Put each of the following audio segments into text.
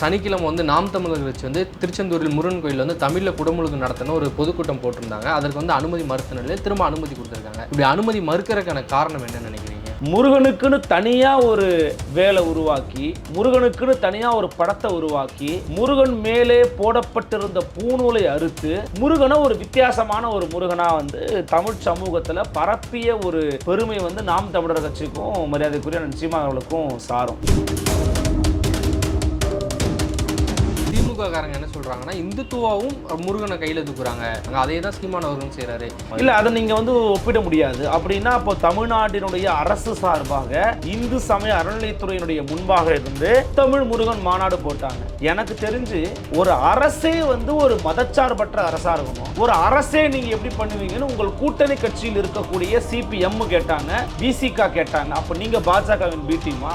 சனிக்கிழமை வந்து நாம் தமிழர் வச்சு வந்து திருச்செந்தூரில் முருகன் கோயில் வந்து தமிழில் குடமுழுக்கு நடத்தின ஒரு பொதுக்கூட்டம் போட்டிருந்தாங்க. அதற்கு வந்து அனுமதி மறுத்த நிலையில் திரும்ப அனுமதி கொடுத்துருக்காங்க. இப்படி அனுமதி மறுக்கிறதுக்கான காரணம் என்ன நினைக்கிறீங்க? முருகனுக்குன்னு தனியாக ஒரு வேலை உருவாக்கி முருகனுக்குன்னு தனியாக ஒரு படத்தை உருவாக்கி முருகன் மேலே போடப்பட்டிருந்த பூநூலை அறுத்து முருகனை ஒரு வித்தியாசமான ஒரு முருகனாக வந்து தமிழ் சமூகத்தில் பரப்பிய ஒரு பெருமை வந்து நாம் தமிழர் கட்சிக்கும் மரியாதைக்குரிய நிச்சயமாக அவர்களுக்கும் சாரும். திமுககாரங்க என்ன சொல்றாங்கன்னா இந்துத்துவாவும் முருகனை கையில தூக்குறாங்க. அங்க அதே தான் சீமான் அவர்களும் செய்யறாரு இல்ல அதை நீங்க வந்து ஒப்பிட முடியாது. அப்படின்னா அப்போ தமிழ்நாட்டினுடைய அரசு சார்பாக இந்து சமய அறநிலையத்துறையினுடைய முன்பாக இருந்து தமிழ் முருகன் மாநாடு போட்டாங்க. எனக்கு தெரிஞ்சு ஒரு அரசே வந்து ஒரு மதச்சார்பற்ற அரசா இருக்கணும். ஒரு அரசே நீங்க எப்படி பண்ணுவீங்கன்னு உங்கள் கூட்டணி கட்சியில் இருக்கக்கூடிய சிபிஎம் கேட்டாங்க பிசிகா கேட்டாங்க. அப்ப நீங்க பாஜகவின் பி டீமா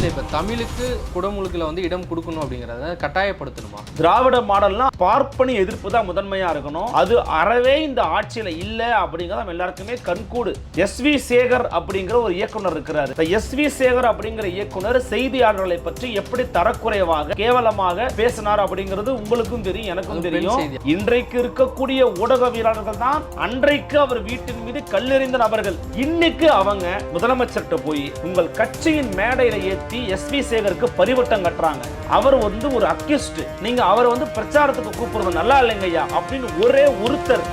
இல்லை இப்போ தமிழுக்கு குடமுழுக்கில் வந்து இடம் கொடுக்கணும் அப்படிங்கிறத கட்டாயப்படுத்தணுமா? திராவிட மாடல்னா பார்ப்பனி எதிர்ப்பு தான் முதன்மையா இருக்கணும். அது அறவே இந்த ஆட்சியில இல்ல அப்படிங்கிறது நம்ம எல்லாருக்குமே கண்கூடு. எஸ் வி சேகர் அப்படிங்கிற ஒரு இயக்குனர் இருக்கிறாரு. இந்த எஸ் வி சேகர் அப்படிங்கிற இயக்குனர் செய்தியாளர்களை பற்றி எப்படி தரக்குறைவாக கேவலமாக பேசினார் அப்படிங்கிறது உங்களுக்கும் தெரியும் எனக்கும் தெரியும். இன்றைக்கு இருக்கக்கூடிய ஊடகவியலாளர்கள் தான் அன்றைக்கு அவர் வீட்டின் மீது கல்லெறிந்த நபர்கள். இன்னைக்கு அவங்க முதலமைச்சர்கிட்ட போய் உங்கள் கட்சியின் மேடையில ஏத்தி எஸ் வி சேகருக்கு பரிவட்டம் கட்டுறாங்க. அவர் வந்து ஒரு அக்யூஸ்ட். நீங்க அவரை வந்து பிரச்சாரத்துக்கு கூப்பிடுறது நல்லா இல்லைங்க ஐயா அப்படின்னு ஒரே ஒருத்தர்.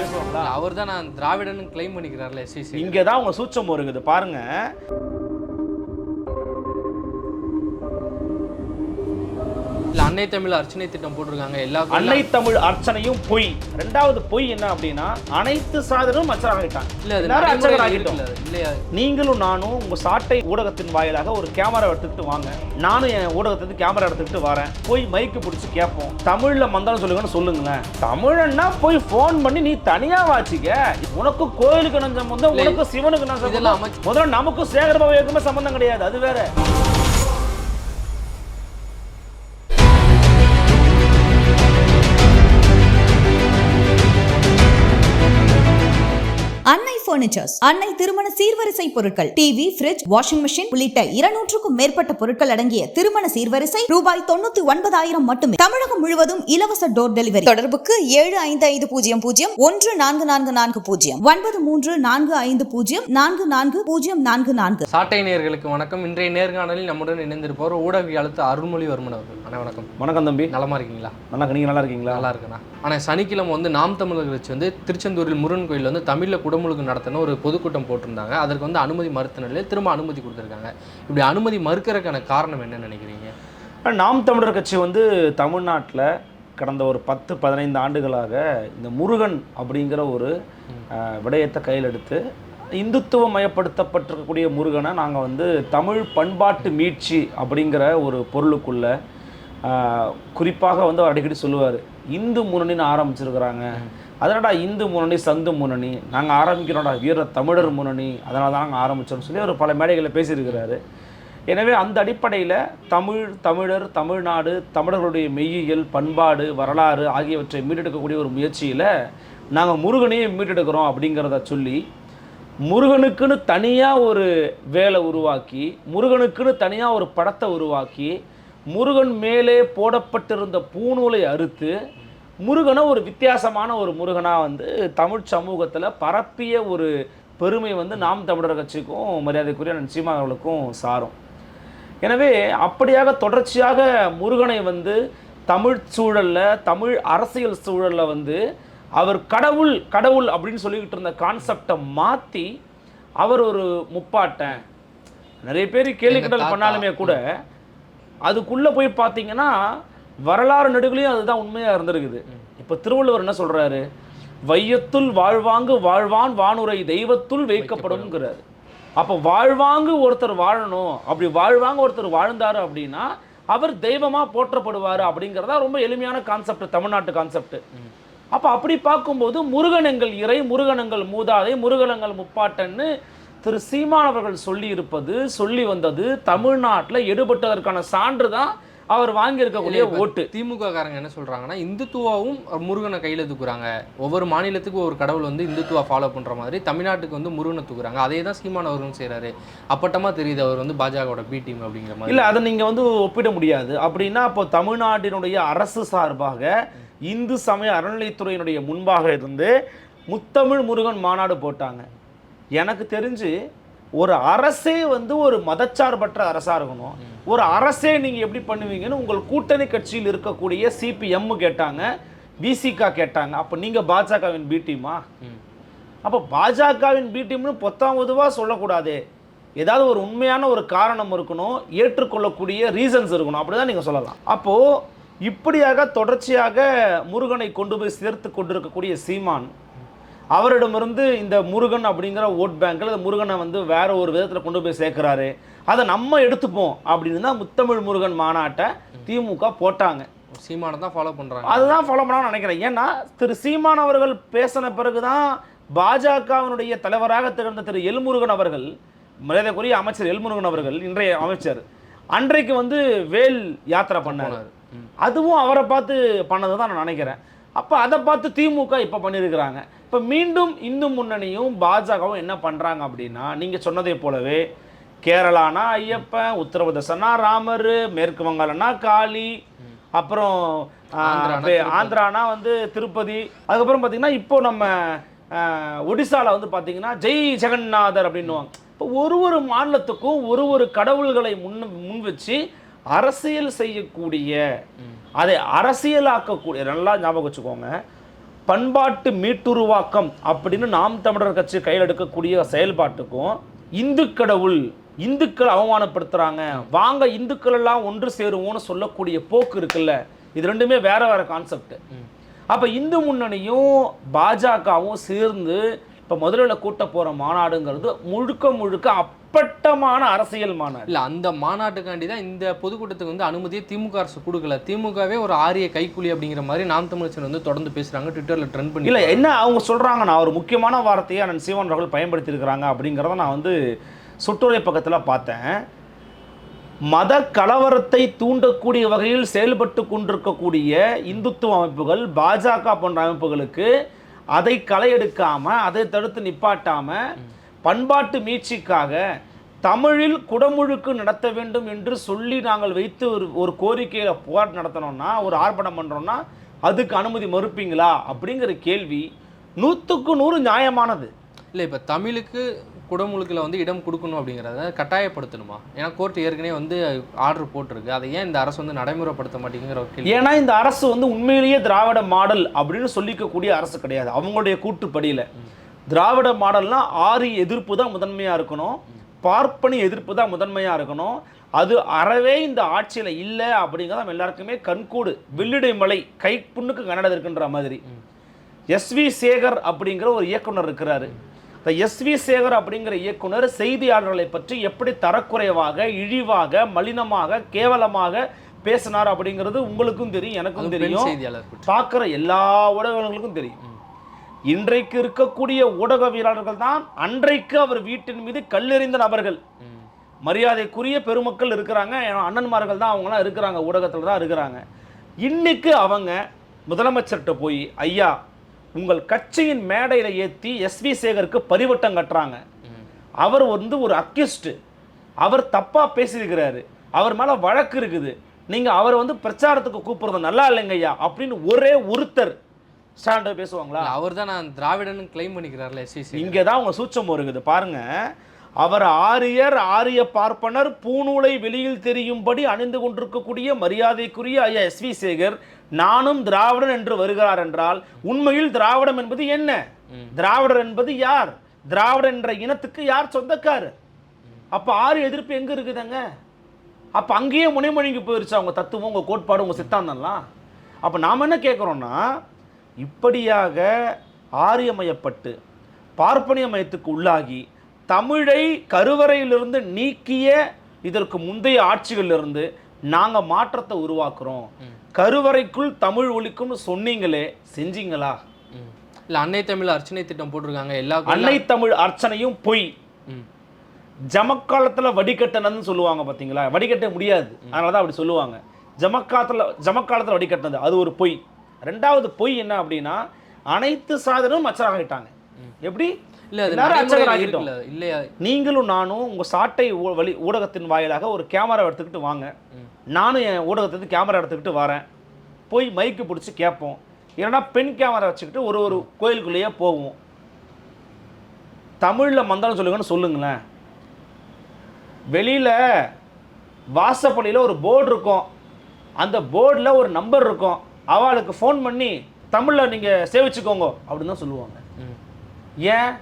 பேசுவாங்களா அவர் தான் நான் திராவிடன்னு கிளைம் பண்ணிக்கிறார்ல எஸ்விசி இங்கே தான் உங்க சூச்சம் இருக்குது பாருங்க. இல்லை அன்னை தமிழ் அர்ச்சனை திட்டம் போட்டிருக்காங்க. எல்லா அன்னை தமிழ் அர்ச்சனையும் பொய். ரெண்டாவது பொய் என்ன அப்படின்னா அனைத்து சாதனமும் அச்சராகிட்டாங்க இல்லை எல்லாரும் இருக்குல்ல இல்லையா? நீங்களும் நானும் உங்க சாட்டை ஊடகத்தின் வாயிலாக ஒரு கேமரா எடுத்துக்கிட்டு வாங்க. நானும் என் ஊடகத்துக்கு கேமரா எடுத்துக்கிட்டு வரேன். போய் மைக்கு பிடிச்சி கேட்போம். தமிழ்ல மந்தானம் சொல்லுங்கன்னு சொல்லுங்களேன். தமிழன்னா போய் ஃபோன் பண்ணி நீ தனியா வாச்சிக்க. உனக்கு கோயிலுக்கு நஞ்சம் வந்து உனக்கு சிவனுக்கு இதெல்லாம் சம்பந்தம். முதல்ல நமக்கும் சேகரபாபுக்குமே சம்பந்தம் கிடையாது. அது வேற. பர்னிச்சர்ஸ் அன்னை திருமண சீர்வரிசை பொருட்கள் டிவி ஃபிரிட்ஜ் வாஷிங் மெஷின் உள்ளிட்ட இருநூற்றுக்கும் மேற்பட்ட பொருட்கள் அடங்கிய திருமண சீர்வரிசை ரூபாய் தொண்ணூத்தி ஒன்பதாயிரம் மட்டுமே. தமிழகம் முழுவதும் இலவச டோர் டெலிவரி தொடர்புக்கு ஏழு ஐந்து ஐந்து பூஜ்ஜியம் பூஜ்ஜியம் ஒன்று நான்கு நான்கு நான்கு பூஜ்ஜியம். ஒன்பது மூன்று நான்கு ஐந்து பூஜ்ஜியம் நான்கு நான்கு பூஜ்ஜியம் நான்கு நான்கு. சாட்டை நேயர்களுக்கு வணக்கம். இன்றைய நேர்காணலில் நம்முடன் இணைந்திருப்பவர் ஊடகவியாளர் அருள்மொழிவர்மன் அவர்கள். அண்ணா வணக்கம். வணக்கம் தம்பி. நலமா இருக்கீங்களா? நல்லா நீங்க நல்லா இருக்கீங்களா? நல்லா இருக்குண்ணா ஆனால் சனிக்கிழமை வந்து நாம் தமிழர் வந்து திருச்செந்தூரில் முருகன் கோயில் வந்து தமிழில் குடமுழுக்கு நடத்தின ஒரு பொதுக்கூட்டம் போட்டிருந்தாங்க. அதற்கு வந்து அனுமதி மறுத்த நிலையில் திரும்ப அனுமதி கொடுத்துருக்காங்க. இப்படி அனுமதி மறுக்கிறதுக்கான காரணம் என்னன்னு நினைக்கிறீங்க? நாம் தமிழர் கட்சி வந்து தமிழ்நாட்டில் கடந்த ஒரு பத்து பதினைந்து ஆண்டுகளாக இந்த முருகன் அப்படிங்கிற ஒரு விடயத்தை கையில் எடுத்து இந்துத்துவ மயப்படுத்தப்பட்டிருக்கக்கூடிய முருகனை நாங்கள் வந்து தமிழ் பண்பாட்டு மீட்சி அப்படிங்கிற ஒரு பொருளுக்குள்ள குறிப்பாக வந்து அவர் அடிக்கடி சொல்லுவார். இந்து முன்னணின்னு ஆரம்பிச்சிருக்கிறாங்க. அதனடா இந்து முன்னணி சந்து முன்னணி நாங்கள் ஆரம்பிக்கிறோம்டா வீர தமிழர் முன்னணி அதனால தான் நாங்கள் ஆரம்பித்தோம்னு சொல்லி அவர் பல மேடைகளில் பேசியிருக்கிறாரு. எனவே அந்த அடிப்படையில் தமிழ் தமிழர் தமிழ்நாடு தமிழர்களுடைய மெய்யியல் பண்பாடு வரலாறு ஆகியவற்றை மீட்டெடுக்கக்கூடிய ஒரு முயற்சியில் நாங்கள் முருகனையும் மீட்டெடுக்கிறோம் அப்படிங்கிறத சொல்லி முருகனுக்குன்னு தனியாக ஒரு வேலை உருவாக்கி முருகனுக்குன்னு தனியாக ஒரு படத்தை உருவாக்கி முருகன் மேலே போடப்பட்டிருந்த பூநூலை அறுத்து முருகனை ஒரு வித்தியாசமான ஒரு முருகனாக வந்து தமிழ் சமூகத்தில் பரப்பிய ஒரு பெருமை வந்து நாம் தமிழர் கட்சிக்கும் மரியாதைக்குரிய நிச்சயமா அவர்களுக்கும் சாரும் எனவே அப்படியாக தொடர்ச்சியாக முருகனை வந்து தமிழ் சூழல்ல தமிழ் அரசியல் சூழல்ல வந்து அவர் கடவுள் கடவுள் அப்படின்னு சொல்லிக்கிட்டு இருந்த கான்செப்டை மாற்றி அவர் ஒரு முப்பாட்டன் நிறைய பேர் கேள்வி தாத்தா. பண்ணாலுமே கூட அதுக்குள்ளே போய் பார்த்தீங்கன்னா வரலாறு நெடுகளையும் அதுதான் உண்மையாக இருந்திருக்குது. இப்போ திருவள்ளுவர் என்ன சொல்கிறாரு வையத்துள் வாழ்வாங்கு வாழ்வான் வானுரை தெய்வத்துள் வைக்கப்படும்ங்கிறாரு. அப்போ வாழ்வாங்கு ஒருத்தர் வாழணும் அப்படி வாழ்வாங்க ஒருத்தர் வாழ்ந்தாரு அப்படின்னா அவர் தெய்வமாக போற்றப்படுவார் அப்படிங்கிறதா ரொம்ப எளிமையான கான்செப்ட் தமிழ்நாட்டு கான்செப்ட் அப்போ அப்படி பார்க்கும்போது முருகனங்கள் இறை முருகனங்கள் மூதாதை முருகனங்கள் முப்பாட்டன்னு திரு சீமானவர்கள் சொல்லி இருப்பது சொல்லி வந்தது தமிழ்நாட்டில் எடுபட்டதற்கான சான்று தான் அவர் வாங்கி இருக்கக்கூடிய இல்ல, இப்ப ஓட்டு. திமுக காரங்க என்ன சொல்றாங்கன்னா இந்துத்துவாவும் முருகனை கையில தூக்குறாங்க. ஒவ்வொரு மாநிலத்துக்கும் ஒரு கடவுள் வந்து இந்துத்துவா ஃபாலோ பண்ற மாதிரி தமிழ்நாட்டுக்கு வந்து முருகனை தூக்குறாங்க. அதே தான் சீமான் அவர்களும் செய்றாரு. அப்பட்டமா தெரியுது அவர் வந்து பாஜகவோட பி டீம் அப்படிங்கிற மாதிரி. இல்ல அதை நீங்க வந்து ஒப்பிட முடியாது. அப்படின்னா அப்போ தமிழ்நாட்டினுடைய அரசு சார்பாக இந்து சமய அறநிலைத்துறையினுடைய முன்பாக இருந்து முத்தமிழ் முருகன் மாநாடு போட்டாங்க. எனக்கு தெரிஞ்சு ஒரு அரசே வந்து ஒரு மதச்சார்பற்ற அரசா இருக்கணும். ஒரு அரசே நீங்க எப்படி பண்ணுவீங்கன்னு உங்கள் கூட்டணி கட்சியில் இருக்கக்கூடிய சிபிஎம் கேட்டாங்க விசிகா கேட்டாங்க. அப்ப நீங்க பாஜகவின் பி டீமா. அப்போ பாஜகவின் பி டீம்னு பொத்தாம் பொதுவாக சொல்லக்கூடாது. ஏதாவது ஒரு உண்மையான ஒரு காரணம் இருக்கணும் ஏற்றுக்கொள்ளக்கூடிய ரீசன்ஸ் இருக்கணும். அப்படிதான் நீங்க சொல்லலாம். அப்போ இப்படியாக தொடர்ச்சியாக முருகனை கொண்டு போய் சேர்த்து கொண்டிருக்கக்கூடிய சீமான் அவரிடமிருந்து இந்த முருகன் அப்படிங்கிற ஓட் பேங்க்கில் இந்த முருகனை வந்து வேற ஒரு விதத்தில் கொண்டு போய் சேர்க்குறாரு. அதை நம்ம எடுத்துப்போம் அப்படின்னு தான் முத்தமிழ் முருகன் மாநாட்டை திமுக போட்டாங்க. சீமானை தான் ஃபாலோ பண்றாங்க. அதுதான் ஃபாலோ பண்ணணும்னு நினைக்கிறேன். ஏன்னா திரு சீமான் அவர்கள் பேசின பிறகுதான் பாஜகவினுடைய தலைவராக திகழ்ந்த திரு எல்முருகன் அவர்கள் மரியாதைக்குரிய அமைச்சர் எல்முருகன் அவர்கள் இன்றைய அமைச்சர் அன்றைக்கு வந்து வேல் யாத்திரை பண்ணார். அதுவும் அவரை பார்த்து பண்ணதை தான் நான் நினைக்கிறேன். அப்போ அதை பார்த்து திமுக இப்போ பண்ணியிருக்கிறாங்க இப்போ மீண்டும் இந்து முன்னணியும் பாஜகவும் என்ன பண்ணுறாங்க அப்படின்னா நீங்கள் சொன்னதை போலவே கேரளானா ஐயப்பன் உத்தரப்பிரதேசனா ராமர் மேற்கு வங்காளனா காளி அப்புறம் ஆந்திரானா வந்து திருப்பதி அதுக்கப்புறம் பார்த்தீங்கன்னா இப்போ நம்ம ஒடிசால வந்து பார்த்தீங்கன்னா ஜெய் ஜெகநாதர் அப்படின்னுவாங்க. இப்போ ஒரு ஒரு மாநிலத்துக்கும் ஒரு ஒரு கடவுள்களை முன் முன் வச்சு அரசியல் செய்யக்கூடிய அதை அரசியலாக்கக்கூடிய நல்லா ஞாபகம் வச்சுக்கோங்க. பண்பாட்டு மீட்டுருவாக்கம் அப்படின்னு நாம் தமிழர் கட்சி கையில் எடுக்கக்கூடிய செயல்பாட்டுக்கும் இந்து கடவுள் இந்துக்கள் அவமானப்படுத்துறாங்க. வாங்க இந்துக்கள் எல்லாம் ஒன்று சேருவோம்னு சொல்லக்கூடிய போக்கு இருக்குல்ல. இது ரெண்டுமே வேற வேற கான்செப்ட் அப்ப இந்து முன்னணியும் பாஜகவும் சேர்ந்து இப்ப முதலில் கூட்ட போற மாநாடுங்கிறது முழுக்க முழுக்க அப்பட்டமான அரசியல் மாநாடு. இல்ல அந்த மாநாட்டுக்காண்டி தான் இந்த பொதுக்கூட்டத்துக்கு வந்து அனுமதியை திமுக அரசு கொடுக்கல. திமுகவே ஒரு ஆரிய கைக்கூலி அப்படிங்கிற மாதிரி நாம் தமிழர் வந்து தொடர்ந்து பேசுறாங்க ட்விட்டர்ல ட்ரெண்ட் பண்ணி இல்ல என்ன அவங்க சொல்றாங்க நான் ஒரு முக்கியமான வார்த்தையை அண்ணன் சீவன் அவர்கள் பயன்படுத்தி இருக்கிறாங்க அப்படிங்கிறத நான் வந்து சுற்றுரை பக்கத்துல பார்த்தேன். மத கலவரத்தை தூண்டக்கூடிய வகையில் செயல்பட்டு கொண்டிருக்கக்கூடிய இந்துத்துவ அமைப்புகள் பாஜக போன்ற அமைப்புகளுக்கு அதை களையெடுக்காம அதை தடுத்து நிப்பாட்டாம பண்பாட்டு மீட்சிக்காக தமிழில் குடமுழுக்கு நடத்த வேண்டும் என்று சொல்லி நாங்கள் வைத்து ஒரு ஒரு கோரிக்கையில் போராட்டம் நடத்தினோம்னா ஒரு ஆர்ப்பாட்டம் பண்ணுறோன்னா அதுக்கு அனுமதி மறுப்பீங்களா? அப்படிங்கிற கேள்வி நூற்றுக்கு நூறு நியாயமானது. இல்லை இப்போ தமிழுக்கு குடமுழுக்கில் வந்து இடம் கொடுக்கணும் அப்படிங்கிறத கட்டாயப்படுத்தணுமா? ஏன்னா கோர்ட் ஏற்கனவே வந்து ஆர்டர் போட்டிருக்கு. அதை ஏன் இந்த அரசு வந்து நடைமுறைப்படுத்த மாட்டேங்கிற ஏன்னா இந்த அரசு வந்து உண்மையிலேயே திராவிட மாடல் அப்படின்னு சொல்லிக்கக்கூடிய அரசு கிடையாது. அவங்களுடைய கூட்டுப்படியில். திராவிட மாடல்னா ஆரி எதிர்ப்பு தான் முதன்மையாக இருக்கணும். பார்ப்பனி எதிர்ப்பு தான் முதன்மையாக இருக்கணும். அது அறவே இந்த ஆட்சியில் இல்லை அப்படிங்கிறத நம்ம எல்லாருக்குமே கண்கூடு. வெள்ளிடை மலை கை புண்ணுக்கு கன்னடம் இருக்குன்ற மாதிரி. எஸ்வி சேகர் அப்படிங்கிற ஒரு இயக்குனர் இருக்கிறாரு. இந்த எஸ்வி சேகர் அப்படிங்கிற இயக்குனர் செய்தியாளர்களை பற்றி எப்படி தரக்குறைவாக இழிவாக மலினமாக கேவலமாக பேசினார் அப்படிங்கிறது உங்களுக்கும் தெரியும் எனக்கும் தெரியும். பார்க்குற எல்லா ஊடகங்களுக்கும் தெரியும். இன்றைக்கு இருக்கக்கூடிய ஊடகவியலாளர்கள் தான் அன்றைக்கு அவர் வீட்டின் மீது கல்லெறிந்த நபர்கள். மரியாதைக்குரிய பெருமக்கள் இருக்கிறாங்க. அண்ணன்மார்கள் தான் அவங்களாம் இருக்கிறாங்க ஊடகத்தில் தான் இருக்கிறாங்க. இன்னைக்கு அவங்க முதலமைச்சர்கிட்ட போய் ஐயா உங்கள் கட்சியின் மேடையில் ஏற்றி எஸ்வி சேகருக்கு பரிவட்டம் கட்டுறாங்க. அவர் வந்து ஒரு அக்யூஸ்டு அவர் தப்பாக பேசியிருக்கிறாரு. அவர் மேலே வழக்கு இருக்குது. நீங்கள் அவரை வந்து பிரச்சாரத்துக்கு கூப்பிடுறது நல்லா இல்லைங்க ஐயா அப்படின்னு ஒரே ஒருத்தர் ஸ்டாண்டு பேசுவாங்களா? அவர் தான் நான் திராவிடன்னு கிளைம் பண்ணிக்கிறார்ல எஸ்விசி இங்கே தான் உங்க சூச்சம் இருக்குது பாருங்க. அவர் ஆரியர் ஆரிய பார்ப்பனர் பூநூலை வெளியில் தெரியும்படி அணிந்து கொண்டிருக்கக்கூடிய மரியாதைக்குரிய ஐயா எஸ் வி சேகர் நானும் திராவிடன் என்று வருகிறார் என்றால் உண்மையில் திராவிடம் என்பது என்ன? திராவிடர் என்பது யார்? திராவிடர் என்ற இனத்துக்கு யார் சொந்தக்காரர் அப்ப ஆரிய எதிர்ப்பு எங்க இருக்குதுங்க? அப்ப அங்கேயே முனைமொழிக்கு போயிருச்சு அவங்க தத்துவம் உங்க கோட்பாடு உங்க சித்தாந்தம்லாம்? அப்ப நாம என்ன கேட்குறோம்னா இப்படியாக ஆரியமயப்பட்டு பார்ப்பனியமயத்துக்கு உள்ளாகி தமிழை கருவறையிலிருந்து நீக்கிய இதற்கு முந்தைய ஆட்சிகளிலிருந்து நாங்க மாற்றத்தை உருவாக்குறோம். கருவறைக்குள் தமிழ் ஒழிக்கும்னு சொன்னீங்களே செஞ்சீங்களா. இல்ல அன்னை தமிழ் அர்ச்சனை திட்டம் போட்டிருக்காங்க எல்லா அன்னை தமிழ் அர்ச்சனையும் பொய். ஜமக்காலத்துல வடிகட்டணும்னு சொல்லுவாங்க பாத்தீங்களா? வடிகட்ட முடியாது. அதனால தான் அப்படி சொல்லுவாங்க. ஜமக்காத்தில் ஜமக்காலத்தில் வடிகட்டினது அது ஒரு பொய். ரெண்டாவது பொய் என்ன அப்படின்னா அனைத்து சாதனமும் அச்சராகிட்டாங்க எப்படி? இல்லையா? நீங்களும் நானும் உங்கள் சாட்டை வழி ஊடகத்தின் வாயிலாக ஒரு கேமரா எடுத்துக்கிட்டு வாங்க. நானும் என் ஊடகத்துக்கு கேமரா எடுத்துக்கிட்டு வரேன். போய் மைக்கு பிடிச்சி கேட்போம். இல்லைன்னா பெண் கேமரா வச்சுக்கிட்டு ஒரு ஒரு கோயிலுக்குள்ளேயே போவோம். தமிழில் மந்திரம் சொல்லுங்கன்னு சொல்லுங்களேன். வெளியில் வாசப்படியில் ஒரு போர்டு இருக்கும். அந்த போர்டில் ஒரு நம்பர் இருக்கும். அவளுக்கு ஃபோன் பண்ணி தமிழில் நீங்கள் சேவிச்சுக்கோங்க அப்படின்னு தான் சொல்லுவாங்க. ஏன்?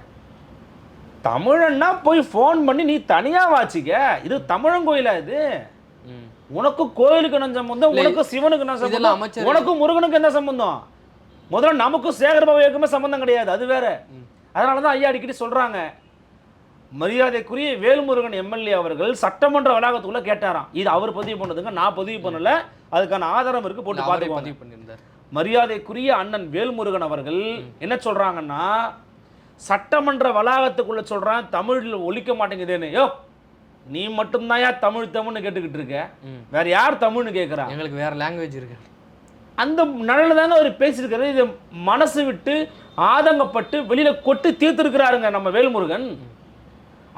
தமிழன்னா போய் ஃபோன் பண்ணி நீ தனியாக வாச்சிக்க. இது தமிழன் கோயிலா இது. உனக்கு கோயிலுக்கு என்ன சம்பந்தம்? உனக்கு சிவனுக்கு என்ன சம்பந்தம்? உனக்கும் முருகனுக்கு என்ன சம்பந்தம்? முதல்ல நமக்கும் சேகர் பாபுக்குமே சம்பந்தம் கிடையாது அது வேற. அதனால தான் ஐயா அடிக்கடி சொல்றாங்க. மரியாதைக்குரிய வேல்முருகன் எம்எல்ஏ அவர்கள் சட்டமன்ற வளாகத்துக்குள்ள கேட்டாராம். இது அவர் பதிவு பண்ணதுங்க நான் பதிவு பண்ணல. அதுக்கான ஆதாரம் இருக்கு போட்டு பார்த்துக்கோங்க. பதிவு பண்ணியிருந்தார். மரியாதைக்குரிய அண்ணன் வேல்முருகன் அவர்கள் என்ன சொல்றாங்கன்னா சட்டமன்ற வளாகத்துக்குள்ள சொல்றான் தமிழ்ல ஒலிக்க மாட்டேங்குதேன்னு. யோ நீ மட்டும்தான் யார் தமிழ் தமிழ்னு கேட்டுக்கிட்டு இருக்க. வேற யார் தமிழ்னு கேட்குறா எங்களுக்கு வேற லாங்குவேஜ் இருக்கு. அந்த நிலையில தாங்க அவர் பேசியிருக்காரு. இது மனசு விட்டு ஆதங்கப்பட்டு வெளியில கொட்டி தீர்த்திருக்கிறாருங்க நம்ம வேல்முருகன்.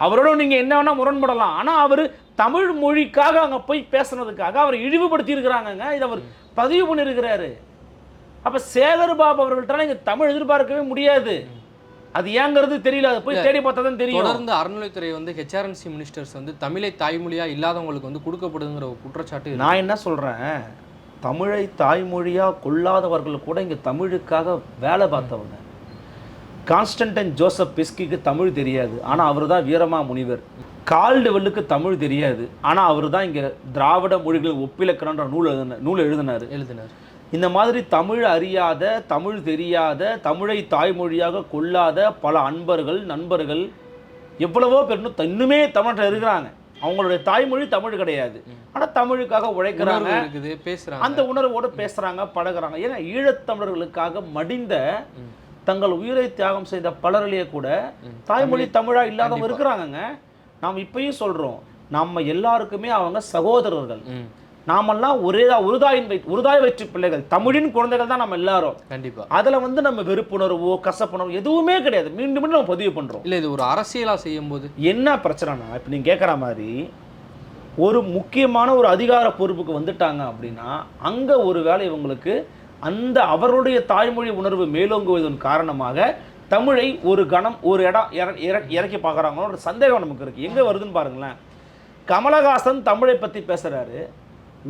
அவரோட நீங்க என்ன வேணா முரண்படலாம். ஆனா அவர் தமிழ் மொழிக்காக அங்க போய் பேசுனதுக்காக அவர் இழிவுபடுத்தி இருக்கிறாங்கங்க இதை அவர் பதிவு பண்ணியிருக்கிறாரு. அப்ப சேகர் பாபு அவர்கள்ட்ட நீங்க தமிழ் எதிர்பார்க்கவே முடியாது. அது ஏங்கிறது தெரியல. அதை போய் தேடி பார்த்தா தான் தெரியும். தொடர்ந்து அறநிலைத்துறை வந்து ஹெச்ஆர்என்சி மினிஸ்டர்ஸ் வந்து தமிழை தாய்மொழியா இல்லாதவங்களுக்கு வந்து கொடுக்கப்படுதுங்கிற ஒரு குற்றச்சாட்டு. நான் என்ன சொல்றேன்? தமிழை தாய்மொழியா கொள்ளாதவர்கள் கூட இங்க தமிழுக்காக வேலை பார்த்தவங்க. கான்ஸ்டன்டைன் ஜோசப் பிஸ்கிக்கு தமிழ் தெரியாது. ஆனா அவர் தான் வீரமா முனிவர். கால்டுவெல்லுக்கு தமிழ் தெரியாது. ஆனா அவர் தான் இங்க திராவிட மொழிகள் ஒப்பிலக்கணன்ற நூல் எழுதின நூல் எழுதினாரு. எழுதினார். இந்த மாதிரி தமிழ் அறியாத தமிழ் தெரியாத தமிழை தாய்மொழியாக கொள்ளாத பல அன்பர்கள் நண்பர்கள் எவ்வளவோ பேர் இன்னும் தமிழ்நாட்டில் இருக்கிறாங்க. அவங்களுடைய தாய்மொழி தமிழ் கிடையாது. ஆனா தமிழுக்காக உழைக்கிறாங்க. பேசுறாங்க. அந்த உணர்வோடு பேசுறாங்க பழகுறாங்க. ஏன்னா ஈழத்தமிழர்களுக்காக மடிந்த தங்கள் உயிரை தியாகம் செய்த பலரிலேயே கூட தாய்மொழி தமிழா இல்லாதவங்க இருக்கிறாங்கங்க. நாம் இப்பயும் சொல்றோம் நம்ம எல்லாருக்குமே அவங்க சகோதரர்கள். நாமெல்லாம் ஒரே ஒருதாயின் வயிற்று ஒருதாய் வயிற்று பிள்ளைகள். தமிழின் குழந்தைகள் தான் நம்ம எல்லாரும். கண்டிப்பா. அதுல வந்து நம்ம வெறுப்புணர்வோ கசப்புணர்வோ எதுவுமே கிடையாது. மீண்டும் மீண்டும் நம்ம பதிவு பண்றோம். இல்ல இது ஒரு அரசியலா செய்யும் போது என்ன பிரச்சனைனா இப்போ நீங்க கேட்குற மாதிரி ஒரு முக்கியமான ஒரு அதிகார பொறுப்புக்கு வந்துட்டாங்க அப்படின்னா அங்க ஒரு வேளை இவங்களுக்கு அந்த அவருடைய தாய்மொழி உணர்வு மேலோங்குவதன் காரணமாக தமிழை ஒரு கணம் ஒரு இடம் இற- இற- இறக்கி பார்க்குறாங்களோ ஒரு சந்தேகம் நமக்கு இருக்கு. எங்க வருதுன்னு பாருங்களேன். கமலஹாசன் தமிழை பத்தி பேசுறாரு.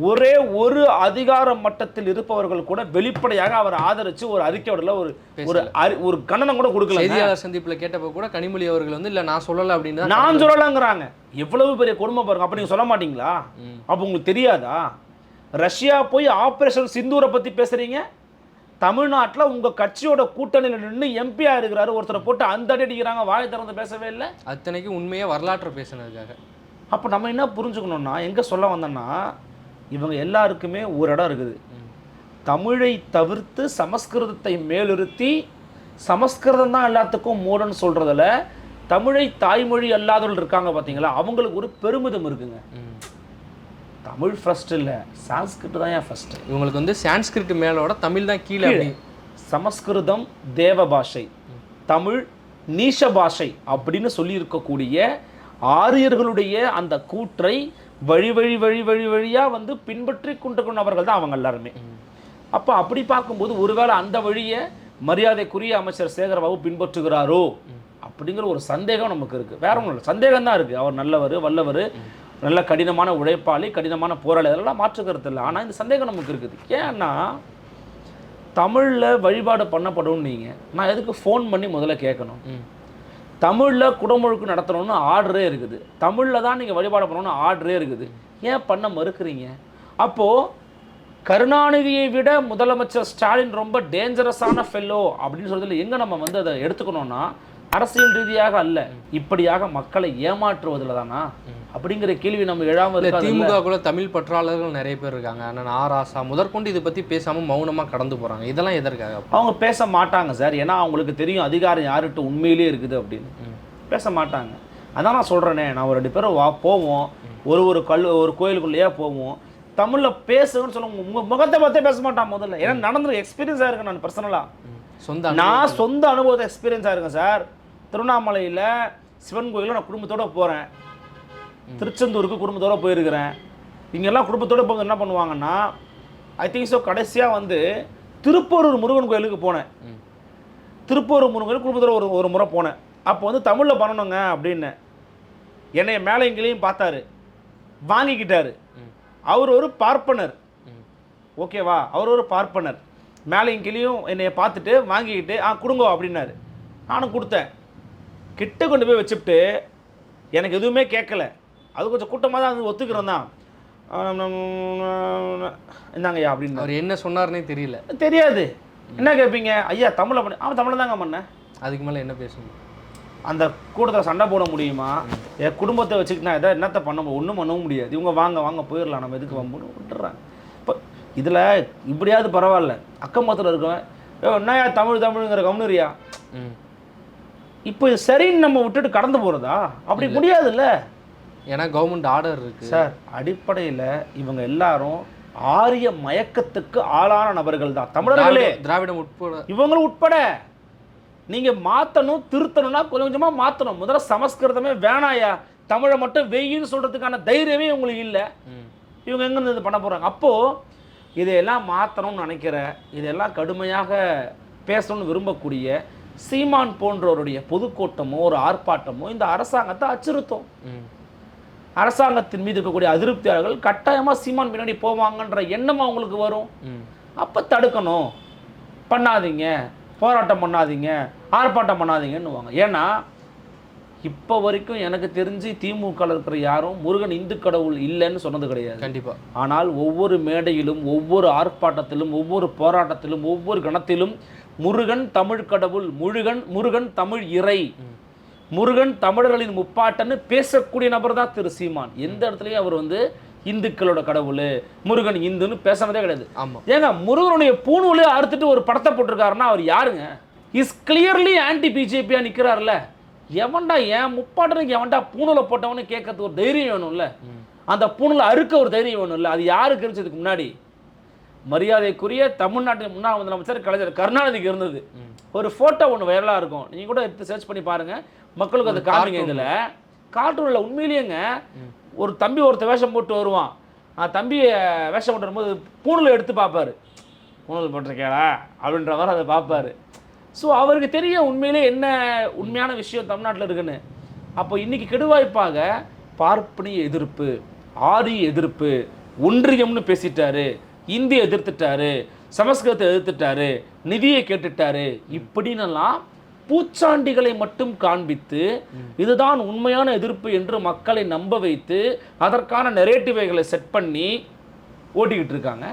ஒரே ஒரு அதிகார மட்டத்தில் இருப்பவர்கள் கூட வெளிப்படையாக அவர் ஆதரிச்சு ஒரு அறிக்கை விடல ஒரு ஒரு ஒரு கண்டனம் கூட கொடுக்கல செய்தியாளர் சந்திப்புல கேட்டப்ப கூட கனிமொழி அவர்கள் வந்து இல்ல நான் சொல்லல அப்படின்னு நான் சொல்லலாங்கிறாங்க. எவ்வளவு பெரிய கொடுமை பாருங்க. அப்ப நீங்க சொல்ல மாட்டீங்களா. அப்ப உங்களுக்கு தெரியாதா? ரஷ்யா போய் ஆபரேஷன் சிந்தூரை பத்தி பேசுறீங்க. தமிழ்நாட்டுல உங்க கட்சியோட கூட்டணியில் நின்று எம்பியா இருக்கிறாரு. ஒருத்தரை போட்டு அந்த அடி அடிக்கிறாங்க. வாயை திறந்து பேசவே இல்லை. அத்தனைக்கும் உண்மையா வரலாற்றை பேசுனதுக்காக. அப்ப நம்ம என்ன புரிஞ்சுக்கணும்னா எங்க சொல்ல வந்தோம்னா இவங்க எல்லாருக்குமே ஒரு இடம் இருக்குது. தமிழை தவிர்த்து சமஸ்கிருதத்தை மேலிருத்தி சமஸ்கிருதம் தான் எல்லாத்துக்கும் மூடன்னு சொல்றதுல தமிழை தாய்மொழி அல்லாதவர்கள் இருக்காங்க பாத்தீங்களா? அவங்களுக்கு ஒரு பெருமிதம் இருக்குங்க. தமிழ் ஃபர்ஸ்ட் இல்ல சான்ஸ்கிரிட் தான் ஏன் ஃபர்ஸ்ட் இவங்களுக்கு வந்து சான்ஸ்கிரிட் மேலோட தமிழ் தான் கீழே சமஸ்கிருதம் தேவ பாஷை தமிழ் நீஷ பாஷை அப்படின்னு சொல்லியிருக்கக்கூடிய ஆரியர்களுடைய அந்த கூற்றை வழி வழி வழி வழி வழியா வந்து பின்பற்றி கொண்டு கொண்டவர்கள் தான் அவங்க எல்லாருமே. அப்போ அப்படி பார்க்கும்போது ஒருவேளை அந்த வழியை மரியாதைக்குரிய அமைச்சர் சேகரபாபு பின்பற்றுகிறாரோ? அப்படிங்கிற ஒரு சந்தேகம் நமக்கு இருக்கு. வேற ஒன்றும் இல்லை. சந்தேகம் தான் இருக்கு. அவர் நல்லவர் வல்லவர் நல்ல கடினமான உழைப்பாளி கடினமான போராளி அதெல்லாம் மாற்று கருத்து இல்லை. ஆனால் இந்த சந்தேகம் நமக்கு இருக்குது. ஏன்னா தமிழில் வழிபாடு பண்ணப்படும் நீங்க. நான் எதுக்கு ஃபோன் பண்ணி முதல்ல கேட்கணும். தமிழில் குடமுழுக்கு நடத்தணும்னு ஆர்டரே இருக்குது. தமிழில் தான் நீங்கள் வழிபாடு பண்ணணும்னு ஆர்டரே இருக்குது. ஏன் பண்ண மறுக்கிறீங்க? அப்போது கருணாநிதியை விட முதலமைச்சர் ஸ்டாலின் ரொம்ப டேஞ்சரஸான ஃபெல்லோ அப்படின்னு சொல்கிறதுல எங்கே நம்ம வந்து அதை எடுத்துக்கணும்னா அரசியல் ரீதியாக அல்ல இப்படியாக மக்களை ஏமாற்றுவதில் தானா? அப்படிங்கிற கேள்வி நம்ம எழாமல் திமுக கூட தமிழ் பற்றாளர்கள் நிறைய பேர் இருக்காங்க. அண்ணன் ஆர் ஆசா முதற்கொண்டு இதை பத்தி பேசாம மௌனமா கடந்து போறாங்க. இதெல்லாம் எதற்காக? அவங்க பேச மாட்டாங்க சார். ஏன்னா அவங்களுக்கு தெரியும் அதிகாரம் யார்கிட்ட உண்மையிலே இருக்குது அப்படின்னு. பேச மாட்டாங்க. அதான் நான் சொல்கிறேனே நான் ஒரு ரெண்டு பேரும் வா போவோம். ஒரு ஒரு கல் ஒரு கோயிலுக்குள்ளேயே போவோம். தமிழில் பேசுங்கன்னு சொல்ல உங்கள் முகத்தை பார்த்தே பேச மாட்டான் முதல்ல. ஏன்னா நடந்து எக்ஸ்பீரியன்ஸாக இருக்கேன் நான் பர்சனலாக. சொந்த நான் சொந்த அனுபவத்தை எக்ஸ்பீரியன்ஸாக இருக்கேன் சார். திருவண்ணாமலையில் சிவன் கோயிலில் நான் குடும்பத்தோட போகிறேன் திருச்செந்தூருக்கு குடும்பத்தோட போயிருக்கிறேன். இங்கெல்லாம் குடும்பத்தோட போக என்ன பண்ணுவாங்கன்னா ஐ திங்க் ஸோ கடைசியாக வந்து திருப்பூரூர் முருகன் கோயிலுக்கு போனேன். ம். திருப்பூர் முருகன் கோயில் குடும்பத்தோட ஒரு ஒரு முறை போனேன். அப்போ வந்து தமிழில் பண்ணணுங்க அப்படின்னு என்னைய மேலே எங்கேயும் பார்த்தாரு. வாங்கிக்கிட்டாரு. அவர் ஒரு பார்ப்பனர். ஓகேவா? அவர் ஒரு பார்ப்பனர். மேலே கீழேயும் என்னைய பார்த்துட்டு வாங்கிக்கிட்டு ஆ கொடுங்க அப்படின்னாரு. நானும் கொடுத்தேன். கிட்ட கொண்டு போய் வச்சுட்டு எனக்கு எதுவுமே கேட்கல. அது கொஞ்சம் கூட்டமாக தான் அது ஒத்துக்கிறோம் தான். இந்தாங்கய்யா அப்படின்னு அவர் என்ன சொன்னார்னே தெரியல. தெரியாது. என்ன கேட்பீங்க? ஐயா தமிழில் பண்ணி அவன் தமிழில் தாங்க பண்ணேன் அதுக்கு மேல என்ன பேசணும்? அந்த கூட்டத்தில் சண்டை போட முடியுமா? என் குடும்பத்தை வச்சுக்கிட்டு நான் எதாவது என்னத்தை பண்ண ஒன்றும் பண்ணவும் முடியாது. இவங்க வாங்க வாங்க போயிடலாம். நம்ம எதுக்கு வம்புன்னு விட்டுறாங்க. இதில் இப்படியாவது பரவாயில்ல. அக்கம் பக்கத்தில் இருக்கவன் "ஏய், என்னய்யா தமிழ் தமிழுங்கிற கம்னுரியா. இப்போ சரின்னு நம்ம விட்டுட்டு கடந்து போகிறதா அப்படி முடியாதுல்ல. ஏன்னா கவர்மெண்ட் ஆர்டர் இருக்கு. சார் அடிப்படையில் இவங்க எல்லாரும் ஆரிய மயக்கத்துக்கு ஆளான நபர்கள் தான். தமிழர்களே. திராவிட- திராவிடம் உட்பட. இவங்களும் உட்பட. நீங்க மாத்தணும் திருத்தணும்னா கொஞ்சம் கொஞ்சமா மாத்தணும். முதல்ல சமஸ்கிருதமே வேணாயா தமிழை மட்டும் வெயின்னு சொல்றதுக்கான தைரியமே உங்களுக்கு இல்லை. இவங்க எங்கேருந்து இது பண்ண போறாங்க? அப்போ இதையெல்லாம் மாற்றணும்னு நினைக்கிற இதெல்லாம் கடுமையாக பேசணும்னு விரும்பக்கூடிய சீமான் போன்றவருடைய பொதுக்கூட்டமோ ஒரு ஆர்ப்பாட்டமோ இந்த அரசாங்கத்தை அச்சுறுத்தும். அரசாங்கத்தின் மீது இருக்கக்கூடிய அதிருப்தியாளர்கள் கட்டாயமா சீமான் பின்னாடி போவாங்கன்ற எண்ணம் அவங்களுக்கு வரும். அப்போ தடுக்கணும். பண்ணாதீங்க. போராட்டம் பண்ணாதீங்க. ஆர்ப்பாட்டம் பண்ணாதீங்கன்னுவாங்க. ஏன்னா இப்போ வரைக்கும் எனக்கு தெரிஞ்சு திமுக இருக்கிற யாரும் முருகன் இந்து கடவுள் இல்லைன்னு சொன்னது கிடையாது. கண்டிப்பா. ஆனால் ஒவ்வொரு மேடையிலும் ஒவ்வொரு ஆர்ப்பாட்டத்திலும் ஒவ்வொரு போராட்டத்திலும் ஒவ்வொரு கணத்திலும் முருகன் தமிழ் கடவுள் முருகன் முருகன் தமிழ் இறை. முருகன் தமிழர்களின் முப்பாட்டன்னு பேசக்கூடிய நபர் தான் திரு சீமான். எந்த இடத்துலையும் அவர் வந்து இந்துக்களோட கடவுள் முருகன் இந்துன்னு பேசுனதே கிடையாது. ஆமா. ஏங்க முருகனுடைய பூணூலே அறுத்துட்டு ஒரு படத்தை போட்டிருக்காருன்னா அவர் யாருங்க? இஸ் கிளியர்லி ஆன்டி பிஜேபியா நிக்கிறாருல்ல எவன்டா ஏன் முப்பாட்டனுக்கு எவன்டா பூணூலை போட்டவனு கேட்கறதுக்கு ஒரு தைரியம் வேணும்ல? அந்த பூணூலை அறுக்க ஒரு தைரியம் வேணும்ல? அது யாருக்கு இருந்துச்சதுக்கு முன்னாடி? மரியாதைக்குரிய தமிழ்நாட்டின் முன்னாள் முதலமைச்சர் கலைஞர் கருணாநிதிக்கு இருந்தது. ஒரு ஃபோட்டோ ஒன்று வைரலாக இருக்கும். நீங்கள் கூட எடுத்து சர்ச் பண்ணி பாருங்க. மக்களுக்கு அது காமிங்க இதில். கார்ட்டூனில் உண்மையிலேயேங்க. ஒரு தம்பி ஒருத்தர் வேஷம் போட்டு வருவான். அந்த தம்பி அஹ், வேஷம் போட்டு வரும்போது பூணூலை எடுத்து பார்ப்பாரு. பூணூல் போட்டிருக்கேடா அப்படின்ற மாதிரி அதை பார்ப்பாரு. ஸோ அவருக்கு தெரியும் உண்மையிலே என்ன உண்மையான விஷயம் தமிழ்நாட்டில் இருக்குன்னு. அப்போ இன்னைக்கு கெடுவாய்ப்பாக பார்ப்பனிய எதிர்ப்பு ஆரிய எதிர்ப்பு ஒன்றியம்னு பேசிட்டாரு இந்தி எதிர்த்துட்டாரு சமஸ்கிருதத்தை எதிர்த்துட்டாரு நிதியை கேட்டுட்டாரு இப்படின்னெல்லாம் பூச்சாண்டிகளை மட்டும் காண்பித்து இதுதான் உண்மையான எதிர்ப்பு என்று மக்களை நம்ப வைத்து அதற்கான நெரேட்டிவைகளை செட் பண்ணி ஓட்டிக்கிட்டு இருக்காங்க.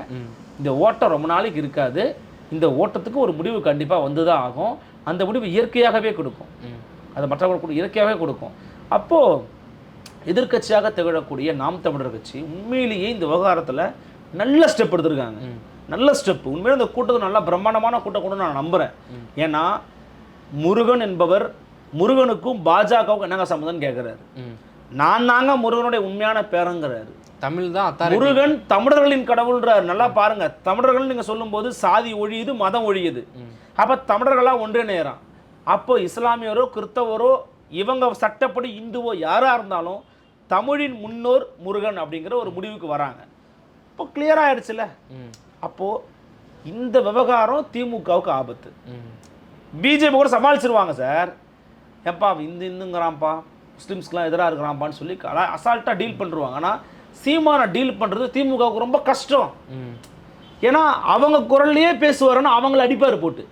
இந்த ஓட்டம் ரொம்ப நாளைக்கு இருக்காது. இந்த ஓட்டத்துக்கு ஒரு முடிவு கண்டிப்பாக வந்து தான் ஆகும். அந்த முடிவு இயற்கையாகவே கொடுக்கும். அது மற்றவர்கள் கூட இயற்கையாகவே கொடுக்கும். அப்போது எதிர்க்கட்சியாக திகழக்கூடிய நாம் தமிழர் கட்சி உண்மையிலேயே இந்த விவகாரத்தில் நல்ல ஸ்டெப் எடுத்திருக்காங்க. நல்ல ஸ்டெப் உண்மையிலே இந்த கூட்டத்தை நல்லா பிரம்மாண்டமான கூட்டம் கூட நான் நம்புகிறேன் ஏன்னா முருகன் என்பவர் முருகனுக்கும் பாஜகவுக்கும் என்னங்க சம்மந்தம்னு கேட்குறாரு. நான் தாங்க முருகனுடைய உண்மையான பேரங்கிறாரு. தமிழ் தான் முருகன் தமிழர்களின் கடவுள்ன்றார் நல்லா பாருங்க. தமிழர்கள் நீங்க சொல்லும்போது சாதி ஒழியுது மதம் ஒழியுது. அப்ப தமிழர்களா ஒன்றிணையறான் அப்போ இஸ்லாமியரோ கிறிஸ்தவரோ இவங்க சட்டப்படி இந்துவோ யாரா இருந்தாலும் தமிழின் முன்னோர் முருகன் அப்படிங்கிற ஒரு முடிவுக்கு வராங்க. இப்போ கிளியர் ஆயிடுச்சுல? ம். அப்போ இந்த விவகாரம் திமுகவுக்கு ஆபத்து. பிஜேபி கூட சமாளிச்சிருவாங்க சார். ஏப்பா இந்து இந்துங்கிறான்ப்பா முஸ்லீம்ஸ்க்குலாம் எதிராக இருக்கிறான்ப்பான்னு சொல்லி அசால்ட்டாக டீல் பண்ணிருவாங்க. ஆனால் சீமானை டீல் பண்ணுறது திமுகவுக்கு ரொம்ப கஷ்டம். ஏன்னா அவங்க குரல்லையே பேசுவாருன்னு அவங்கள அடிப்பார் போட்டு.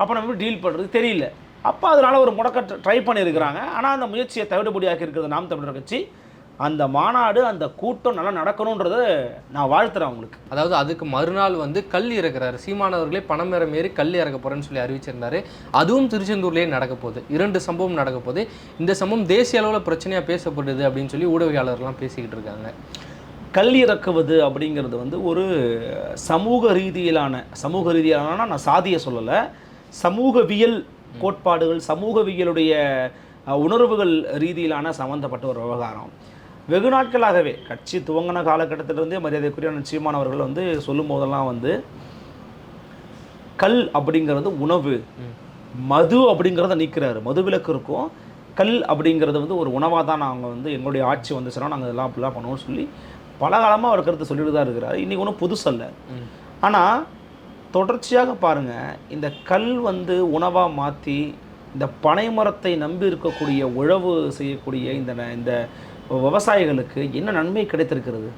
அப்போ நம்ம டீல் பண்ணுறது தெரியல. அப்போ அதனால் ஒரு முடக்க ட்ரை பண்ணியிருக்கிறாங்க. ஆனால் அந்த முயற்சியை தவிடுபடியாக்கி இருக்கிறது நாம் தமிழர் கட்சி. அந்த மாநாடு அந்த கூட்டம் நல்லா நடக்கணுன்றதை நான் வாழ்த்துறேன் அவங்களுக்கு. அதாவது அதுக்கு மறுநாள் வந்து கல் இறக்குறாரு. சீமானவர்களே பணமேற மாரி கல் இறக்க போறேன்னு சொல்லி அறிவிச்சிருந்தாரு. அதுவும் திருச்செந்தூர்லேயே நடக்க போகுது. இரண்டு சம்பவம் நடக்க போகுது. இந்த சம்பவம் தேசிய அளவில் பிரச்சனையா பேசப்படுது அப்படின்னு சொல்லி ஊடகவியாளர்லாம் பேசிக்கிட்டு இருக்காங்க. கல் இறக்குவது அப்படிங்கிறது வந்து ஒரு சமூக ரீதியிலான சமூக ரீதியிலான நான் சாதியை சொல்லலை. சமூகவியல் கோட்பாடுகள் சமூகவியலுடைய உணர்வுகள் ரீதியிலான சம்மந்தப்பட்ட ஒரு விவகாரம். வெகு நாட்களாகவே கட்சி துவங்கின காலகட்டத்திலிருந்தே மரியாதைக்குரிய நிச்சயமானவர்கள் வந்து சொல்லும் போதெல்லாம் வந்து கல் அப்படிங்கிறது உணவு. மது அப்படிங்கிறத நீக்கிறாரு. மது விலக்கு இருக்கும். கல் அப்படிங்கிறது வந்து ஒரு உணவாக தான் நாங்கள் வந்து எங்களுடைய ஆட்சி வந்துச்சுன்னா நாங்கள் இதெல்லாம் அப்படிலாம் பண்ணுவோம்னு சொல்லி பல காலமாக அவர் கருத்து சொல்லிட்டு தான் இருக்கிறார். இன்றைக்கி ஒன்றும் புதுசல்ல ஆனால் தொடர்ச்சியாக பாருங்கள் இந்த கல் வந்து உணவாக மாற்றி இந்த பனைமரத்தை நம்பி இருக்கக்கூடிய உழவு செய்யக்கூடிய இந்த ந- இந்த விவசாயிகளுக்கு என்ன நன்மை கிடைத்திருக்கிறது?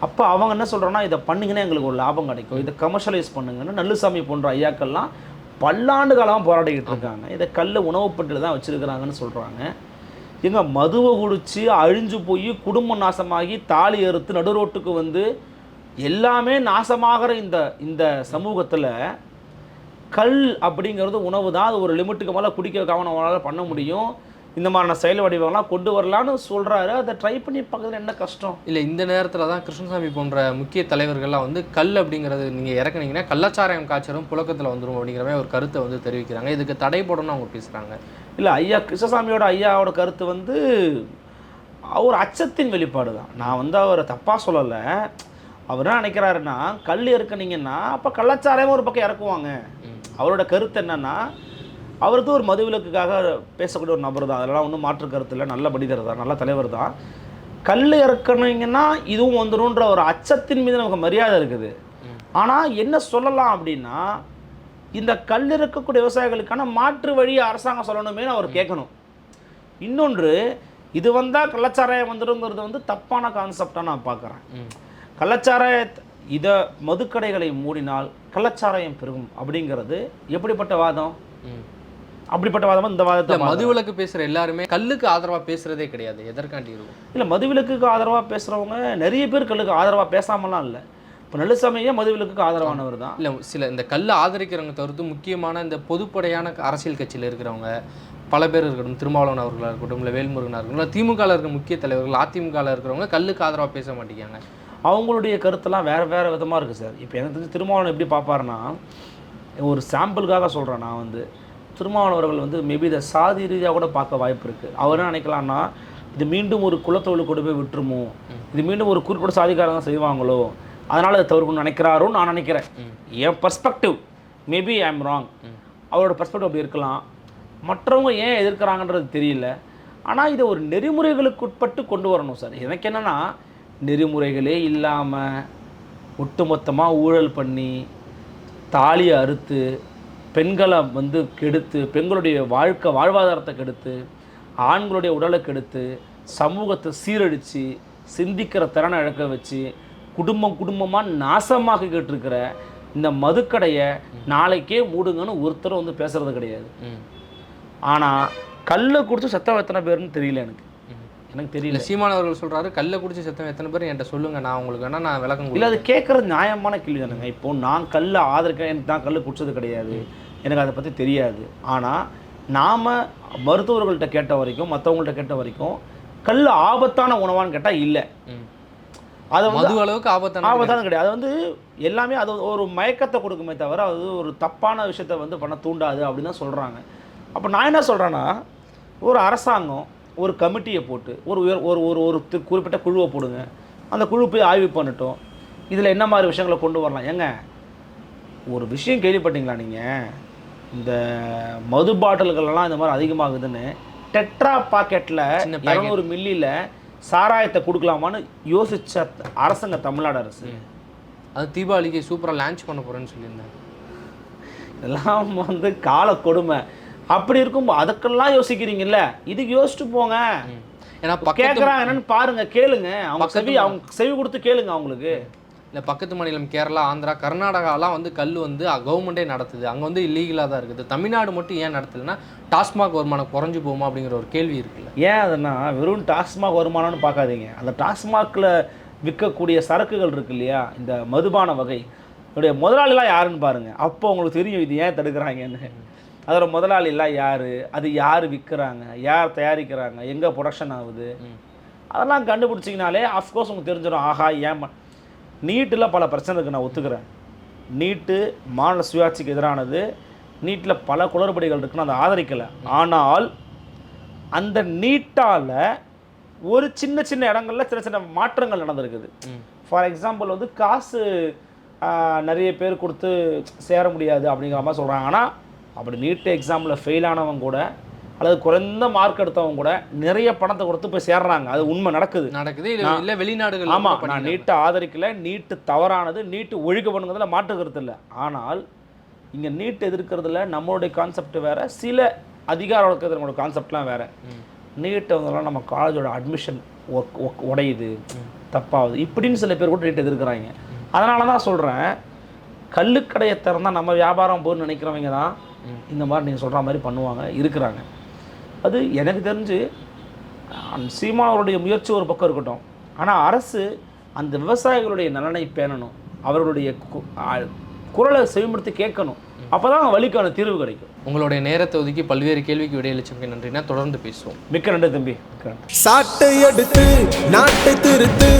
அப்போ அவங்க என்ன சொல்கிறோன்னா இதை பண்ணுங்கன்னா எங்களுக்கு ஒரு லாபம் கிடைக்கும். இதை கமர்ஷியலைஸ் பண்ணுங்கன்னு நல்லுசாமி போன்ற ஐயாக்கள்லாம் பல்லாண்டு காலமாக போராடிக்கிட்டு இருக்காங்க. இதை கல் உணவுப்பட்டு தான் வச்சுருக்கிறாங்கன்னு சொல்கிறாங்க எங்க மதுவை குடிச்சு அழிஞ்சு போய் குடும்பம் நாசமாகி தாலி அறுத்து நடுரோட்டுக்கு வந்து எல்லாமே நாசமாகிற இந்த இந்த சமூகத்தில் கல் அப்படிங்கிறது உணவு தான் அது ஒரு லிமிட்டுக்கு மேலே குடிக்க கவனம் பண்ண முடியும். இந்த மாதிரியான செயல் வடிவங்கள்லாம் கொண்டு வரலான்னு சொல்கிறாரு அதை ட்ரை பண்ணி பார்க்கறதுல என்ன கஷ்டம்? இல்லை இந்த நேரத்தில் தான் கிருஷ்ணசாமி போன்ற முக்கிய தலைவர்கள்லாம் வந்து கல் அப்படிங்கிறது நீங்கள் இறக்குனீங்கன்னா கள்ளச்சாராயம் காய்ச்சலும் புழக்கத்தில் வந்துடும் அப்படிங்கிற மாதிரி ஒரு கருத்தை வந்து தெரிவிக்கிறாங்க. இதுக்கு தடை போடணும்னு அவங்க பேசுகிறாங்க இல்லை ஐயா கிருஷ்ணசாமியோட ஐயாவோட கருத்து வந்து அவர் அச்சத்தின் வெளிப்பாடு தான். நான் வந்து அவரை தப்பாக சொல்லலை. அவர் என்ன நினைக்கிறாருன்னா கல் இறக்குனீங்கன்னா அப்போ கள்ளச்சாராயமும் ஒரு பக்கம் இறக்குவாங்க. அவரோட கருத்து என்னன்னா அவருக்கு ஒரு மதுவிலக்குக்காக பேசக்கூடிய ஒரு நபர் தான். அதெல்லாம் ஒன்றும் மாற்று கருத்து இல்லை. நல்ல மனிதர் தான். நல்ல தலைவர் தான். கல் இறக்கணுங்கன்னா இதுவும் வந்துடும்ன்ற ஒரு அச்சத்தின் மீது நமக்கு மரியாதை இருக்குது. ஆனால் என்ன சொல்லலாம் அப்படின்னா இந்த கல் இருக்கக்கூடிய விவசாயிகளுக்கான மாற்று வழியை அரசாங்கம் சொல்லணுமேனு அவர் கேட்கணும். இன்னொன்று இது வந்தால் கள்ளச்சாராயம் வந்துடுங்கிறது வந்து தப்பான கான்செப்டாக நான் பார்க்குறேன். கள்ளச்சாராய இதை மதுக்கடைகளை மூடினால் கள்ளச்சாராயம் பெருகும் அப்படிங்கிறது எப்படிப்பட்ட வாதம்? அப்படிப்பட்ட வாதமா இந்த வாதத்தை மதுவிலக்கு பேசுகிற எல்லாருமே கல்லுக்கு ஆதரவாக பேசுகிறதே கிடையாது எதற்காண்டி இருக்கும்? இல்லை மதுவிலக்குக்கு ஆதரவாக பேசுகிறவங்க நிறைய பேர் கல்லுக்கு ஆதரவாக பேசாமலாம் இல்லை. இப்போ நல்லசாமியே மதுவிலக்குக்கு ஆதரவானவர் தான். இல்லை சில இந்த கல்லை ஆதரிக்கிறவங்க தவிர்த்து முக்கியமான இந்த பொதுப்படையான அரசியல் கட்சியில் இருக்கிறவங்க பல பேர் இருக்கட்டும் திருமாவளவன் அவர்களாக இருக்கட்டும் இல்லை வேல்முருகனாக இருக்கட்டும் இல்லை திமுகவில் இருக்கிற முக்கிய தலைவர்கள் அதிமுகவில் இருக்கிறவங்க கல்லுக்கு ஆதரவாக பேச மாட்டேங்காங்க அவங்களுடைய கருத்தெல்லாம் வேறு வேறு விதமாக இருக்குது சார். இப்போ எனக்கு தெரிஞ்சு திருமாவளவன் எப்படி பார்ப்பாருன்னா ஒரு சாம்பிளுக்காக சொல்கிறேன் நான் வந்து. திருமாவளவர்கள் வந்து மேபி இதை சாதி ரீதியாக கூட பார்க்க வாய்ப்பு இருக்குது அவர் என்ன நினைக்கலாம்னா இது மீண்டும் ஒரு குலத்தொழில் கொண்டு போய் விட்டுருமோ? இது மீண்டும் ஒரு குறிப்பிட்ட சாதிக்காரங்க செய்வாங்களோ? அதனால் அதை தவிர்க்கணும்னு நினைக்கிறாரோன்னு நான் நினைக்கிறேன். என் perspective maybe I am wrong அவரோட பர்ஸ்பெக்டிவ் அப்படி இருக்கலாம். மற்றவங்க ஏன் எதிர்க்கிறாங்கன்றது தெரியல. ஆனால் இதை ஒரு நெறிமுறைகளுக்கு உட்பட்டு கொண்டு வரணும் சார். எனக்கு என்னென்னா நெறிமுறைகளே இல்லாமல் ஒட்டுமொத்தமாக ஊழல் பண்ணி தாலியை அறுத்து பெண்களை வந்து கெடுத்து பெண்களுடைய வாழ்க்கை வாழ்வாதாரத்தை கெடுத்து ஆண்களுடைய உடலை கெடுத்து சமூகத்தை சீரழித்து சிந்திக்கிற திறனை இழக்க வச்சு குடும்பம் குடும்பமாக நாசமாக்கிக்கிட்டு இருக்கிற இந்த மதுக்கடையை நாளைக்கே மூடுங்கன்னு ஒருத்தரும் வந்து பேசுறது கிடையாது. ஆனால் கல்லை குடிச்சு செத்தவன் எத்தனை பேர்னு தெரியல எனக்கு. எனக்கு தெரியல. சீமான் அவர்கள் சொல்கிறாரு கல்லை குடிச்சு செத்தவன் எத்தனை பேர்? என்கிட்ட சொல்லுங்கள் நான் உங்களுக்கு வேணால் நான் விளக்கம் இல்லை அது கேட்குறது நியாயமான கேள்வி தானுங்க. இப்போ நான் கல்லை ஆதரிக்கிறேன் எனக்கு நான் கல் குடிச்சது கிடையாது. எனக்கு அதை பற்றி தெரியாது. ஆனால் நாம் மருத்துவர்கள்ட்ட கேட்ட வரைக்கும் மற்றவங்கள்ட்ட கேட்ட வரைக்கும் கல் ஆபத்தான உணவான்னு கேட்டால் இல்லை. அதை வந்து மது அளவுக்கு ஆபத்தான ஆபத்தான கிடையாது. அது வந்து எல்லாமே அது ஒரு மயக்கத்தை கொடுக்குமே தவிர அது ஒரு தப்பான விஷயத்தை வந்து பண்ண தூண்டாது அப்படின்னு தான் சொல்கிறாங்க அப்போ நான் என்ன சொல்கிறேன்னா ஒரு அரசாங்கம் ஒரு கமிட்டியை போட்டு ஒரு உயர் ஒரு ஒரு ஒரு குறிப்பிட்ட குழுவை போடுங்க. அந்த குழு போய் ஆய்வு பண்ணட்டும். இதில் என்ன மாதிரி விஷயங்களை கொண்டு வரலாம்? ஏங்க ஒரு விஷயம் கேள்விப்பட்டீங்களா நீங்கள் இந்த மது பாட்டில்கள்லாம் இந்த மாதிரி அதிகமாகுதுன்னு டெட்ரா பாக்கெட்டில். இரநூறு மில்லியில் சாராயத்தை கொடுக்கலாமான்னு யோசிச்ச அரசாங்க தமிழ்நாடு அரசு. அது தீபாவளிக்கு சூப்பராக லான்ச் பண்ண போகிறேன்னு சொல்லியிருந்தேன் இதெல்லாம் வந்து கால கொடுமை. அப்படி இருக்கும் அதுக்கெல்லாம் யோசிக்கிறீங்கல்ல? இதுக்கு யோசிச்சுட்டு போங்க. ஏன்னா கேட்குறாங்க என்னன்னு பாருங்க கேளுங்க. அவங்க செவி அவங்க செவி கொடுத்து கேளுங்க அவங்களுக்கு. இல்லை பக்கத்து மாநிலம் கேரளா ஆந்திரா கர்நாடகாலாம் வந்து கல் வந்து கவர்மெண்ட்டே நடத்துது. அங்கே வந்து இல்லீகலாக தான் இருக்குது. தமிழ்நாடு மட்டும் ஏன் நடத்தலைன்னா டாஸ்மாக் வருமானம் குறைஞ்சு போகுமா அப்படிங்கிற ஒரு கேள்வி இருக்குல்ல. ஏன் அதுன்னா வெறும் டாஸ்மாக் வருமானம்னு பார்க்காதீங்க. அந்த டாஸ்மாகில் விற்கக்கூடிய சரக்குகள் இருக்கு இல்லையா? இந்த மதுபான வகை. இதோடைய முதலாளிலாம் யாருன்னு பாருங்கள் அப்போ உங்களுக்கு தெரியும் இது ஏன் தடுக்கிறாங்கன்னு. அதோட முதலாளிலாம் யார்? அது யார் விற்கிறாங்க யார் தயாரிக்கிறாங்க? எங்கே ப்ரொடக்ஷன் ஆகுது? அதெல்லாம் கண்டுபிடிச்சிங்கனாலே அஃப்கோர்ஸ் உங்களுக்கு தெரிஞ்சிடும் ஆஹா ஏன் நீட்டில் பல பிரச்சனை இருக்குது நான் ஒத்துக்கிறேன். நீட்டு மாநில சுயாட்சிக்கு எதிரானது. நீட்டில் பல குளறுபடிகள் இருக்குன்னு அதை ஆதரிக்கலை. ஆனால் அந்த நீட்டால் ஒரு சின்ன சின்ன இடங்கள்ல சின்ன சின்ன மாற்றங்கள் நடந்திருக்குது. ஃபார் எக்ஸாம்பிள் வந்து காசு நிறைய பேர் கொடுத்து சேர முடியாது அப்படிங்கிற மாதிரி சொல்கிறாங்க ஆனால் அப்படி நீட் எக்ஸாமில் ஃபெயில் ஆனவங்க கூட அல்லது குறைந்த மார்க் எடுத்தவங்க கூட நிறைய பணத்தை கொடுத்து போய் சேர்றாங்க. அது உண்மை நடக்குது. நடக்குது. இல்ல வெளிநாடுகள் ஆமா நான் நீட்டை ஆதரிக்கல நீட்டு தவறானது நீட்டு ஒழிக்கப்படுங்கிறதுல மாற்று கருத்து இல்லை. ஆனால் இங்க நீட் எதிர்க்கிறதுல நம்மளுடைய கான்செப்ட் வேற சில அதிகார வழக்கத்தினோட கான்செப்ட்லாம் வேற. நீட் வந்தெல்லாம் நம்ம காலேஜோட அட்மிஷன் உடையுது தப்பாகுது. இப்படின்னு சில பேர் கூட நீட் எதிர்க்கிறாங்க. அதனால தான் சொல்கிறேன் கல்லுக்கடையை திறந்தா நம்ம வியாபாரம் போகும்னு நினைக்கிறவங்க தான் இந்த மாதிரி நீங்கள் சொல்கிற மாதிரி பண்ணுவாங்க இருக்கிறாங்க. அது எனக்கு தெரிஞ்சு அஹ், சீமானவருடைய முயற்சி ஒரு பக்கம் இருக்கட்டும். ஆனால் அரசு அந்த விவசாயிகளுடைய நலனை பேணணும். அவர்களுடைய குரலை செவிமடுத்து கேட்கணும். அப்போ தான் வழிக்கான தீர்வு கிடைக்கும். உங்களுடைய நேரத்தை ஒதுக்கி பல்வேறு கேள்விக்கு விடையளிச்சவங்க நன்றினா தொடர்ந்து பேசுவோம். மிக்க நன்றி தம்பி. சாட்டை எடுத்து நாட்டை திருத்து.